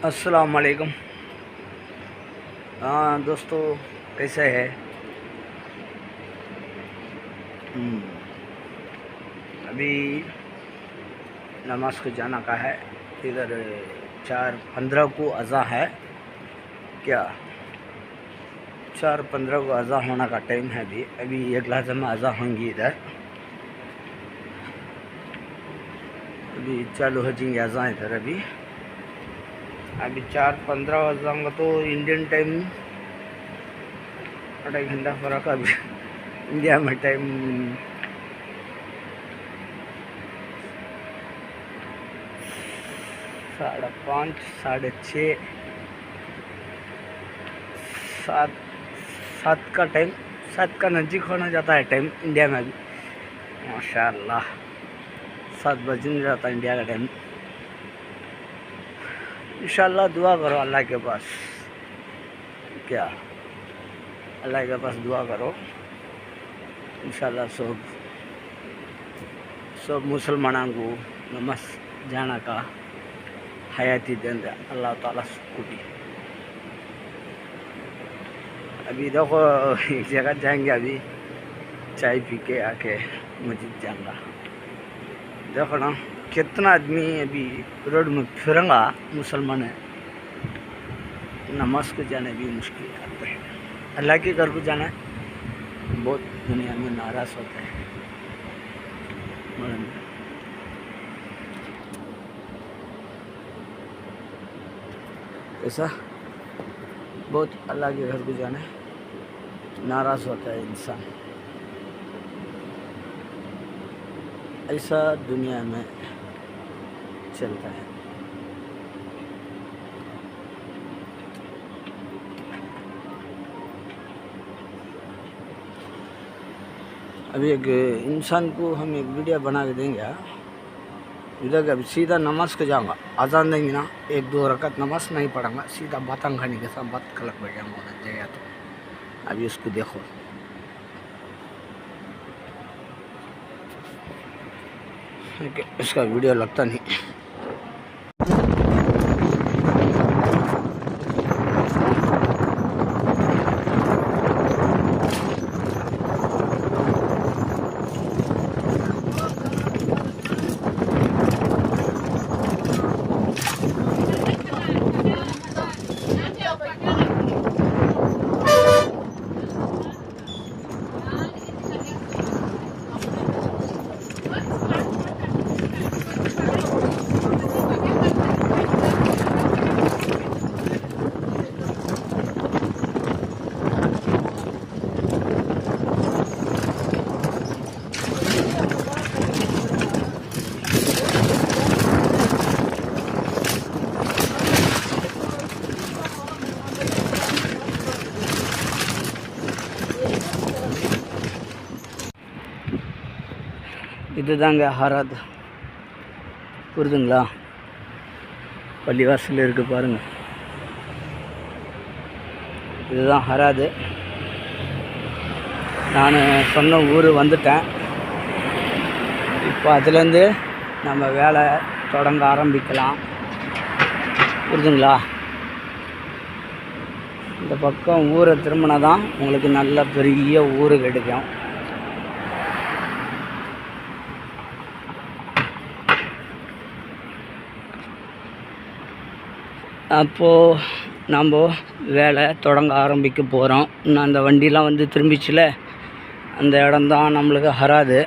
अस्सलाम वालेकुम हाँ दोस्तों कैसे है? हम्म, अभी नमाज़ को जाना का है। इधर चार पंद्रह को अज़ा है। क्या? चार पंद्रह को अज़ा होने का टाइम है अभी। अभी एक लहजा में अज़ा होंगी इधर। अभी चालू हो जाएँगे अज़ा इधर अभी। अभी चार पंद्रह जाऊँगा तो इंडियन टाइम अढ़ाई घंटा फ़र्क अभी। इंडिया में टाइम साढ़े पाँच, साढ़े छः, सात सात का टाइम सात का नज़दीक होना जाता है टाइम इंडिया में अभी। माशाल्लाह, सात बजने जाता है इंडिया का टाइम इंशाल्लाह दुआ करो अल्लाह के पास क्या अल्लाह के पास दुआ करो इंशाल्लाह सब सब मुसलमानों को नमस जाना का हयाती दिन दे अल्लाह ताला सबको भी अभी देखो एक जगह जाएंगे अभी चाय पी के आके मस्जिद जाऊंगा देखो ना कितना आदमी अभी रोड में फिरेंगा, मुसलमान है। नमाज़ को जाना भी मुश्किल करते हैं अल्लाह के घर को जाना बहुत दुनिया में नाराज़ होते है? ऐसा बहुत अल्लाह के घर को जाना नाराज़ होता है इंसान। ऐसा दुनिया में चलता है। अभी एक इंसान को हम एक वीडियो बना के देंगे इधर अभी सीधा नमाज़ को जाऊँगा। अजान देंगे ना, एक दो रकत नमाज़ नहीं पढ़ूँगा सीधा बातंग खाने के साथ बात कलक बैठ जाऊँगा उधर तो। अभी उसको देखो। इसका वीडियो लगता नहीं। இதுதாங்க ஹராத் புரிதுங்களா? பள்ளிவாசல் இருக்குது பாருங்கள் இதுதான் ஹராது நான் சொன்ன ஊர் வந்துட்டேன். இப்போ அதுலேருந்து நம்ம வேலை தொடங்க ஆரம்பிக்கலாம். புரிதுங்களா? இந்த பக்கம் ஊரை திரும்பினா தான் உங்களுக்கு நல்ல பெரிய ஊர் கிடைக்கும். அப்போது நம்ம வேலை தொடங்க ஆரம்பிக்க போகிறோம் இன்னும் அந்த வண்டிலாம் வந்து திரும்பிச்சுல அந்த இடம்தான் நம்மளுக்கு ஹராது.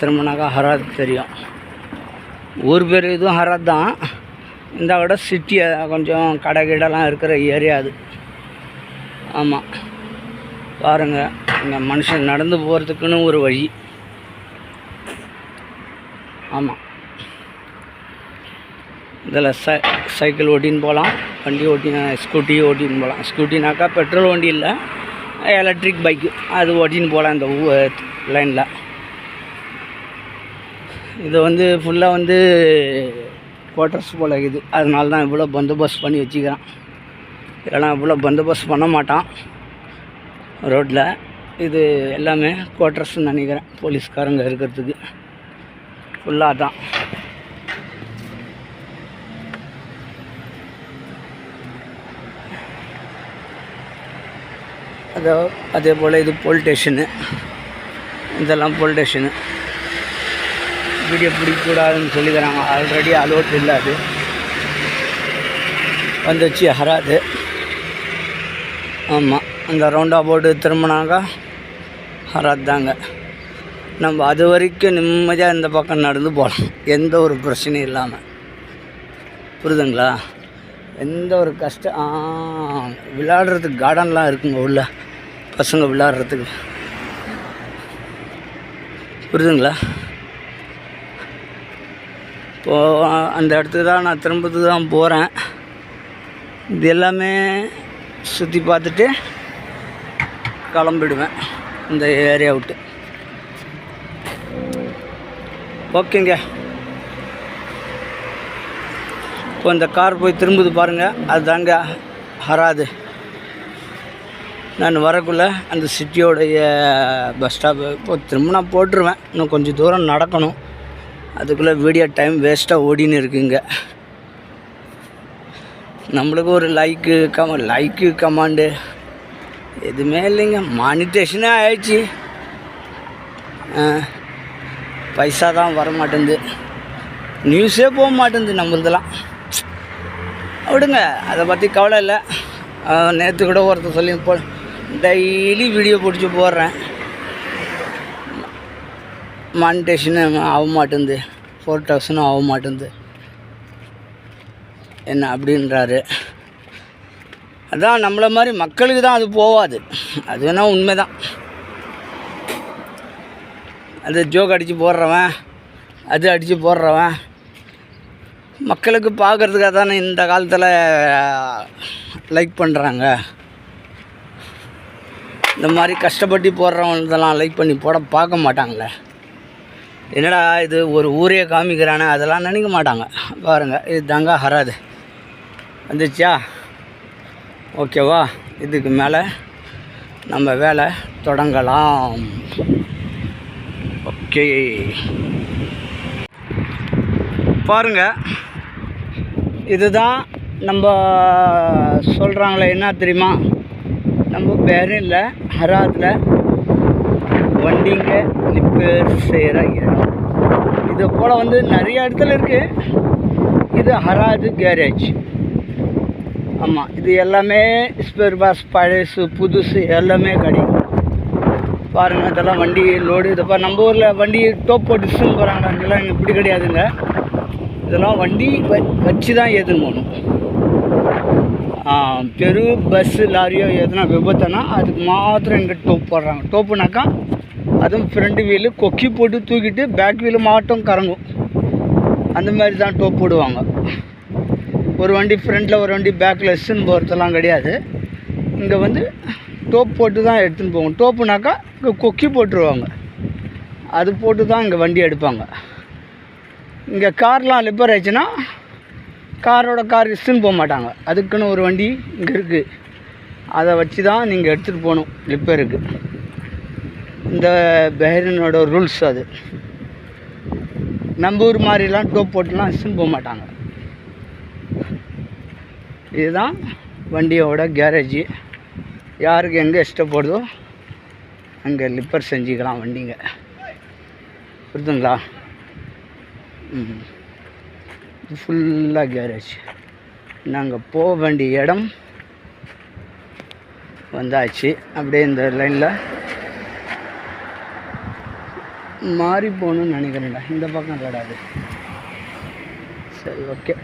திரும்பினாக்கா ஹராத் தெரியும். ஊர் பேர் இதுவும் ஹராத் தான். இந்த விட சிட்டி கொஞ்சம் கடை கீடெல்லாம் இருக்கிற ஏரியா அது. ஆமாம் பாருங்கள் இங்கே மனுஷன் நடந்து போகிறதுக்குன்னு ஒரு வழி. ஆமாம் இதில் சை சைக்கிள் ஓட்டின்னு போகலாம் வண்டி ஓட்டி ஸ்கூட்டி ஓட்டின்னு போகலாம். ஸ்கூட்டினாக்கா பெட்ரோல் வண்டி இல்லை எலக்ட்ரிக் பைக்கு. அது ஓட்டின்னு போகலாம் இந்த லைனில். இது வந்து ஃபுல்லாக வந்து குவார்ட்டர்ஸ் போல் இருக்குது. அதனால தான் இவ்வளோ பந்தோபஸ்த் பண்ணி வச்சுக்கிறான். இல்லைனா இவ்வளோ பந்தோபஸ்த் பண்ண மாட்டான். ரோட்டில் இது எல்லாமே குவார்ட்டர்ஸ்னு நினைக்கிறேன். போலீஸ்காரங்க இருக்கிறதுக்கு. ஃபுல்லாக தான். அதோ அதே போல் இது போலீஸ் ஸ்டேஷனு இதெல்லாம் போலீஸ் ஸ்டேஷனு வீடியோ பிடிக்கக்கூடாதுன்னு சொல்லி தராங்க. ஆல்ரெடி அலோட் இல்லை அது. வந்துச்சு ஹராது. ஆமாம் அந்த ரவுண்டாக போட்டு திரும்பினாக்கா ஹராத் தாங்க. நம்ம அது வரைக்கும் நிம்மதியாக இந்த பக்கம் நடந்து போகலாம். எந்த ஒரு பிரச்சனையும் இல்லாமல் புரியுதுங்களா? எந்த ஒரு கஷ்டம் ஆ, விளையாடுறதுக்கு கார்டன்லாம் இருக்குங்க உள்ள. பசங்க விளாட்றதுக்கு. புரியுதுங்களா? இப்போது அந்த இடத்துக்கு தான் நான் திரும்பத்துக்கு தான் போகிறேன் இது எல்லாமே சுற்றி பார்த்துட்டு கிளம்பிடுவேன் இந்த ஏரியா விட்டு. ஓகேங்க. இப்போ இந்த கார் போய் திரும்புது பாருங்கள் அதுதாங்க ஹராது. நான் வரக்குள்ளே அந்த சிட்டியோடைய பஸ் ஸ்டாப்பு இப்போ திரும்ப நான் போட்டுருவேன். இன்னும் கொஞ்சம் தூரம் நடக்கணும். அதுக்குள்ளே வீடியோ டைம் வேஸ்ட்டாக ஓடின்னு இருக்குங்க. நம்மளுக்கு ஒரு லைக்கு கம லைக்கு கமாண்டு எதுவுமே இல்லைங்க. மானிட்டேஷனே ஆயிடுச்சு. பைசா தான் வர மாட்டேங்குது நியூஸே போக மாட்டேங்குது நம்மளதெல்லாம். விடுங்க. அதை பற்றி கவலை இல்லை. நேற்று கூட ஒருத்தர் சொல்லி போ டெய்லி வீடியோ பிடிச்சி போடுறேன். மானிட்டேஷனும் ஆக மாட்டேங்குது ஃபோர் தௌசண்டும் ஆக மாட்டேங்குது என்ன அப்படின்றாரு. அதான் நம்மளை மாதிரி மக்களுக்கு தான் அது போகாது அது வேணால் உண்மை தான் அது ஜோக் அடித்து போடுறவன் அது அடித்து போடுறவன். மக்களுக்கு பார்க்குறதுக்காக தானே இந்த காலத்தில் லைக் பண்ணுறாங்க இந்த மாதிரி கஷ்டப்பட்டு போடுறவங்கலாம் லைக் பண்ணி போட பார்க்க மாட்டாங்களே என்னடா இது ஒரு ஊரே காமிக்கிறானே அதெல்லாம் நினைக்க மாட்டாங்க. பாருங்கள் இது தாங்க ஹராது. வந்துச்சா ஓகேவா இதுக்கு மேலே நம்ம வேலை தொடங்கலாம். ஓகே பாருங்க இதுதான் நம்ம சொல்கிறாங்களே என்ன தெரியுமா? நம்ம பேரில் ஹராத்தில் வண்டிங்க ரிப்பேர் செய்கிற இடம். இது போல் வந்து நிறைய இடத்துல இருக்குது இது ஹராது கேரேஜ் ஆமாம் இது எல்லாமே ஸ்பேர் பாஸ் பழசு புதுசு எல்லாமே கிடைக்கும். பாருங்கள் இதெல்லாம் வண்டி லோடு இதப்பா நம்ம ஊரில் வண்டி டோப் போட்டு போகிறாங்க அங்கெல்லாம் இங்கே இப்படி கிடையாதுங்க. இதெல்லாம் வண்டி வச்சு தான் ஏதுன்னு போகணும். தெரு பெரு பஸ்ஸு லாரியோ எதுனா விபத்துனா அதுக்கு மாத்திரம் இங்கே டோப் போடுறாங்க. டோப்புனாக்கா அதுவும் ஃப்ரண்ட் வீலு கொக்கி போட்டு தூக்கிட்டு பேக் வீலு மாட்டும் கறங்கும். அந்த மாதிரி தான் டோப் போடுவாங்க. ஒரு வண்டி ஃப்ரண்ட்டில் ஒரு வண்டி பேக்கில் எஸ்ன்னு போகிறதெல்லாம் கிடையாது. இங்கே வந்து டோப் போட்டு தான் எடுத்துன்னு போவோம் டோப்புனாக்கா இங்கே கொக்கி போட்டுருவாங்க. அது போட்டு தான் இங்கே வண்டி எடுப்பாங்க. இங்கே கார்லாம் லிப்பர் ஆயிடுச்சுன்னா காரோட கார் இஸ்ன்னு போக மாட்டாங்க. அதுக்குன்னு ஒரு வண்டி இங்கே இருக்குது அதை வச்சு தான் நீங்கள் எடுத்துகிட்டு போகணும் லிப்பருக்கு இந்த பெஹரினோட ரூல்ஸ் அது. நம்ம ஊர் மாதிரிலாம் டோப் போட்டுலாம் இஸ்ன்னு போக மாட்டாங்க. இதுதான் வண்டியோட கேரேஜு. யாருக்கு எங்கே இஷ்டப்படுதோ அங்கே லிப்பர் செஞ்சுக்கலாம் வண்டிங்க. புரிதுங்களா? ம் ஃபுல்லாக கேரேஜ் நாங்கள் போக வேண்டிய இடம் வந்தாச்சு. அப்படியே இந்த லைனில் மாறி போகணும்னு நினைக்கிறேன்டா. இந்த பக்கம் கிடையாது சரி ஓகே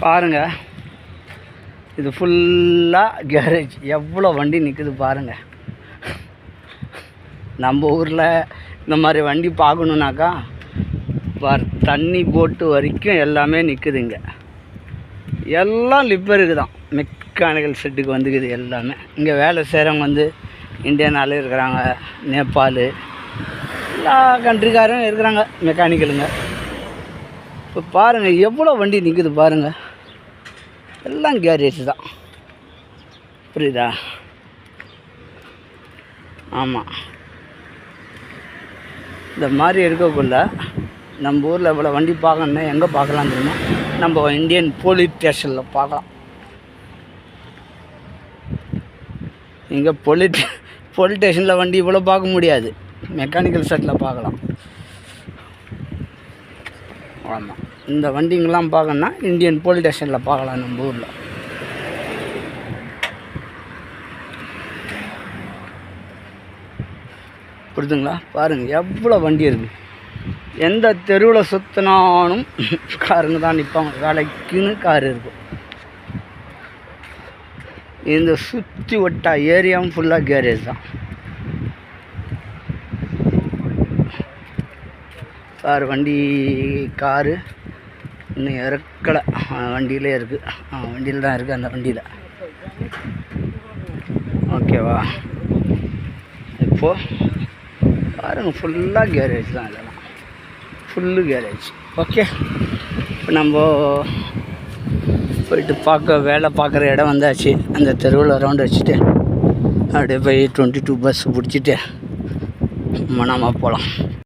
பாருங்கள் இது ஃபுல்லாக கேரேஜ் எவ்வளோ வண்டி நிற்குது பாருங்கள் நம்ம ஊரில் இந்த மாதிரி வண்டி பார்க்கணுன்னாக்கா பார் தண்ணி போட்டு வரைக்கும் எல்லாமே நிற்குதுங்க எல்லாம் லிப்பருக்கு தான் மெக்கானிக்கல் செட்டுக்கு வந்துக்குது எல்லாமே. இங்கே வேலை செய்கிறவங்க வந்து இந்தியனால இருக்கிறாங்க நேபாள். எல்லா கண்ட்ரிக்காரும் இருக்கிறாங்க மெக்கானிக்கலுங்க இப்போ பாருங்கள் எவ்வளோ வண்டி நிற்குது பாருங்கள் எல்லாம் கேரேஜ் தான். புரியுதா? ஆமாம் இந்த மாதிரி இருக்கக்குள்ள நம்ம ஊரில் இவ்வளோ வண்டி பார்க்கணுன்னா எங்கே பார்க்கலாம் தெரியுமா? நம்ம இந்தியன் போலீஸ் ஸ்டேஷனில் பார்க்கலாம். இங்கே போலீஸ் போலீஸ் ஸ்டேஷனில் வண்டி இவ்வளோ பார்க்க முடியாது. மெக்கானிக்கல் செட்டில் பார்க்கலாம். ஆமாம் இந்த வண்டிங்கெல்லாம் பார்க்கணுன்னா இந்தியன் போலீஸ் ஸ்டேஷனில் பார்க்கலாம் நம்ம ஊரில். புரிதுங்களா பாருங்கள் எவ்வளோ வண்டி இருக்குது எந்த தெருவில் சுற்றினாலும் காருங்க தான் நிற்பாங்க வேலைக்குன்னு கார் இருக்கும் இந்த சுற்றி வட்டா ஏரியாவும் ஃபுல்லாக கேரேஜ் தான். கார் வண்டி காரு. இன்னும் இறக்கலை. வண்டியிலே இருக்குது ஆ வண்டியில் தான் இருக்குது அந்த வண்டியில். ஓகேவா? இப்போது பாருங்கள் ஃபுல்லாக கேரேஜ் தான் இதெல்லாம். ஃபுல்லு கேரேஜ் ஓகே இப்போ நம்ம போயிட்டு பார்க்க வேலை பார்க்குற இடம் வந்தாச்சு. அந்த தெருவில் ரவுண்ட் வச்சுட்டு அப்படியே போய் டுவெண்ட்டி டூ பஸ் பிடிச்சிட்டு மனமாக போகலாம்